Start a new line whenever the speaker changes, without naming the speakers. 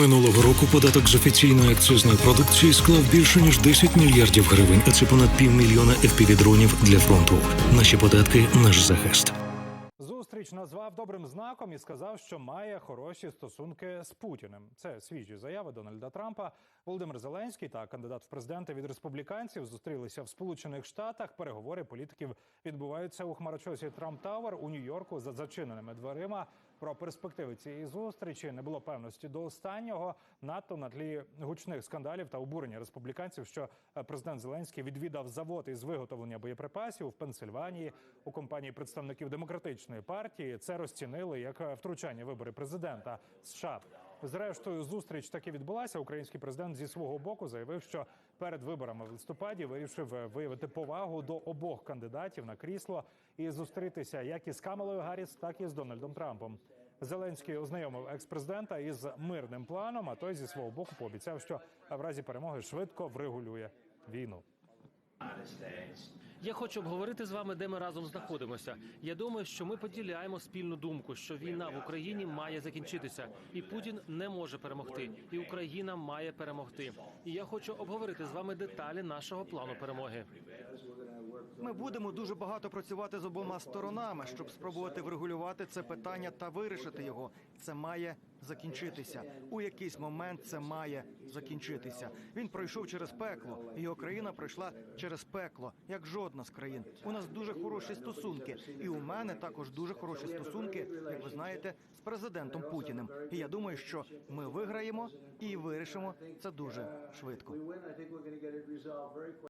Минулого року податок з офіційної акцизної продукції склав більше ніж 10 мільярдів гривень, а це понад півмільйона FPV-дронів для фронту. Наші податки наш захист.
Зустріч назвав добрим знаком і сказав, що має хороші стосунки з Путіним. Це свіжі заяви Дональда Трампа. Володимир Зеленський та кандидат в президенти від республіканців зустрілися в Сполучених Штатах. Переговори політиків відбуваються у хмарочосі Трамп Тауер у Нью-Йорку за зачиненими дверима. Про перспективи цієї зустрічі не було певності до останнього. Надто на тлі гучних скандалів та обурення республіканців, що е, президент Зеленський відвідав завод із виготовлення боєприпасів в Пенсильванії у компанії представників демократичної партії. Це розцінили як е, втручання вибори президента США. Зрештою, зустріч таки відбулася. Український президент зі свого боку заявив, що перед виборами в листопаді вирішив е, виявити повагу до обох кандидатів на крісло і зустрітися як із Камалою Гарріс, так і з Дональдом Трампом. Зеленський ознайомив експрезидента із мирним планом. А той зі свого боку пообіцяв, що в разі перемоги швидко врегулює війну.
Я хочу обговорити з вами, де ми разом знаходимося. Я думаю, що ми поділяємо спільну думку, що війна в Україні має закінчитися, і Путін не може перемогти, і Україна має перемогти. І я хочу обговорити з вами деталі нашого плану перемоги.
Ми будемо дуже багато працювати з обома сторонами, щоб спробувати врегулювати це питання та вирішити його. Це має закінчитися. У якийсь момент це має закінчитися. Він пройшов через пекло. Його країна пройшла через пекло, як жодна з країн. У нас дуже хороші стосунки, і у мене також дуже хороші стосунки, як ви знаєте, з президентом Путіним. І я думаю, що ми виграємо і вирішимо це дуже швидко.